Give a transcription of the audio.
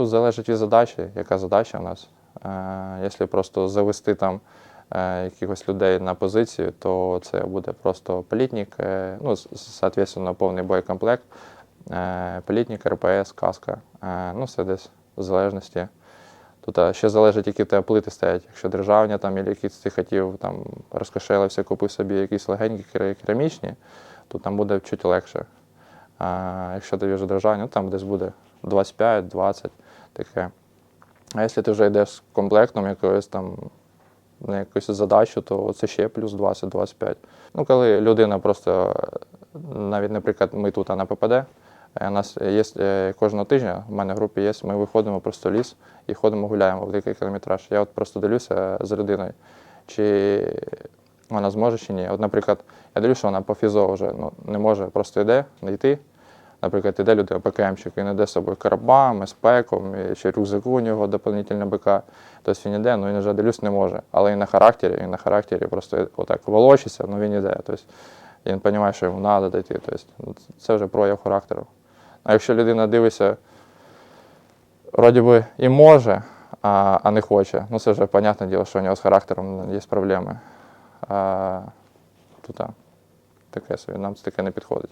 Тут залежить від задачі, яка задача у нас. Е, Якщо просто завести там е, якихось людей на позицію, то це буде просто політник, е, ну, соответственно, повний боєкомплект, політник, РПС, каска. Ну, все десь в залежності. Тут ще залежить, які тебе плити стоять. Якщо державні там, або якісь ти хотів там розкошелився, купив собі якісь легенькі керамічні, то там буде чуть легше. А якщо тобі вже державні, ну там десь буде 25-20 таке. А якщо ти вже йдеш з комплектом якоюсь там на якусь задачу, то це ще плюс 20-25. Ну, коли людина просто, е, навіть, наприклад, ми тут а на ППД, е, у нас є е, кожного тижня, в мене в групі є, ми виходимо просто в ліс і ходимо, гуляємо великий кілометраж. Я от просто дивлюся з людиною, чи вона зможе чи ні. От, наприклад, я дивлюся, що вона по фізо вже ну, не може просто йде, не йти. Наприклад, іде людина ПКМщик, він іде з собою карабам, спеком, ще рюкзаку у нього доповнительно БК. Тобто він іде, ну він вже дивлюсь не може. Але і на характері, і на характері просто отак волочиться, ну він іде. Тобто він розуміє, що йому треба дійти. Тобто, ну, це вже прояв характеру. А якщо людина дивиться, вроді би і може, а, а не хоче, ну це вже понятне діло, що у нього з характером є проблеми. А, тут а, таке собі, нам це таке не підходить.